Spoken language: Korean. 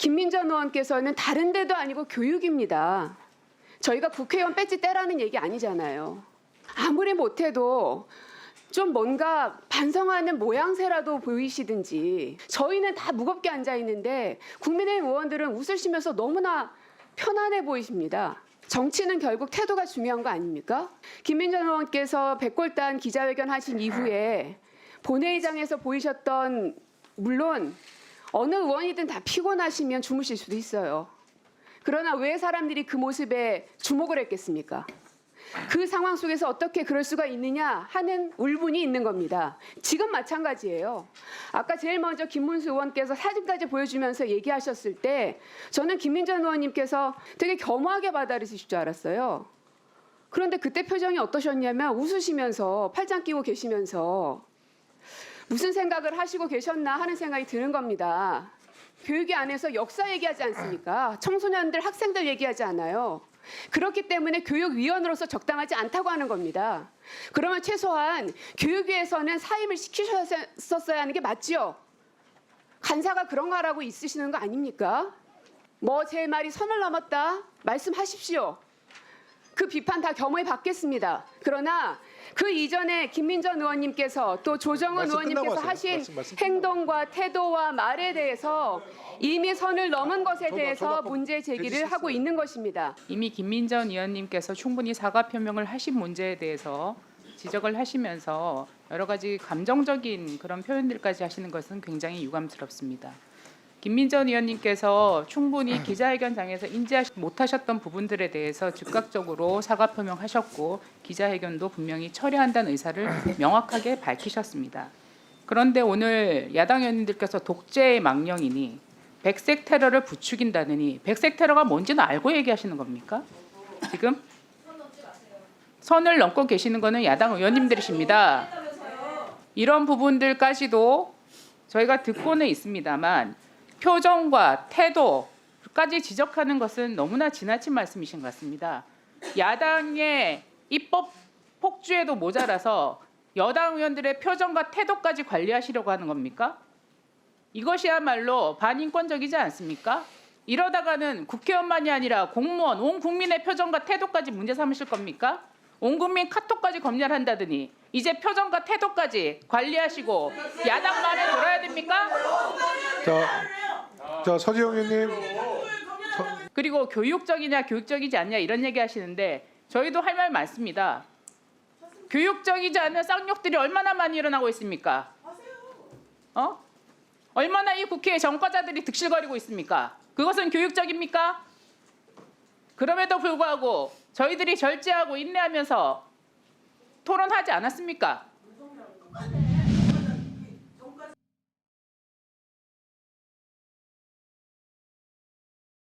김민전 의원께서는 다른 데도 아니고 교육입니다. 저희가 국회의원 배지 떼라는 얘기 아니잖아요. 아무리 못해도 좀 뭔가 반성하는 모양새라도 보이시든지 저희는 다 무겁게 앉아 있는데 국민의힘 의원들은 웃으시면서 너무나 편안해 보이십니다. 정치는 결국 태도가 중요한 거 아닙니까? 김민전 의원께서 백골단 기자회견 하신 이후에 본회의장에서 보이셨던 물론 어느 의원이든 다 피곤하시면 주무실 수도 있어요. 그러나 왜 사람들이 그 모습에 주목을 했겠습니까? 그 상황 속에서 어떻게 그럴 수가 있느냐 하는 울분이 있는 겁니다. 지금 마찬가지예요. 아까 제일 먼저 김문수 의원께서 사진까지 보여주면서 얘기하셨을 때 저는 김민전 의원님께서 되게 겸허하게 받아들이실 줄 알았어요. 그런데 그때 표정이 어떠셨냐면 웃으시면서 팔짱 끼고 계시면서 무슨 생각을 하시고 계셨나 하는 생각이 드는 겁니다. 교육위 안에서 역사 얘기하지 않습니까? 청소년들, 학생들 얘기하지 않아요. 그렇기 때문에 교육위원으로서 적당하지 않다고 하는 겁니다. 그러면 최소한 교육위에서는 사임을 시키셨어야 하는 게 맞지요? 간사가 그런 거 하라고 있으시는 거 아닙니까? 뭐 제 말이 선을 넘었다 말씀하십시오. 그 비판 다 겸허히 받겠습니다. 그러나 그 이전에 김민전 의원님께서 또 조정은 말씀 의원님께서 하세요. 하신 말씀, 말씀 끝나고. 행동과 태도와 말에 대해서 이미 선을 넘은 것에 저도- 대해서 저도 아까 문제 제기를 해주셨어요. 하고 있는 것입니다. 이미 김민전 의원님께서 충분히 사과 표명을 하신 문제에 대해서 지적을 하시면서 여러 가지 감정적인 그런 표현들까지 하시는 것은 굉장히 유감스럽습니다. 김민전 의원님께서 충분히 기자회견장에서 인지하지 못하셨던 부분들에 대해서 즉각적으로 사과 표명하셨고 기자회견도 분명히 철회한다는 의사를 명확하게 밝히셨습니다. 그런데 오늘 야당 의원님들께서 독재의 망령이니 백색 테러를 부추긴다느니 백색 테러가 뭔지는 알고 얘기하시는 겁니까? 지금 선을 넘고 계시는 거는 야당 의원님들이십니다. 이런 부분들까지도 저희가 듣고는 있습니다만 표정과 태도까지 지적하는 것은 너무나 지나친 말씀이신 것 같습니다. 야당의 입법 폭주에도 모자라서 여당 의원들의 표정과 태도까지 관리하시려고 하는 겁니까? 이것이야말로 반인권적이지 않습니까? 이러다가는 국회의원만이 아니라 공무원, 온 국민의 표정과 태도까지 문제 삼으실 겁니까? 온 국민 카톡까지 검열한다더니 이제 표정과 태도까지 관리하시고 야당 말을 들어야 됩니까? 자, 자 서지영 의원님 그리고 교육적이냐 교육적이지 않냐 이런 얘기 하시는데 저희도 할 말 많습니다. 교육적이지 않은 쌍욕들이 얼마나 많이 일어나고 있습니까? 어? 얼마나 이 국회에 정과자들이 득실거리고 있습니까? 그것은 교육적입니까? 그럼에도 불구하고 저희들이 절제하고 인내하면서 토론하지 않았습니까?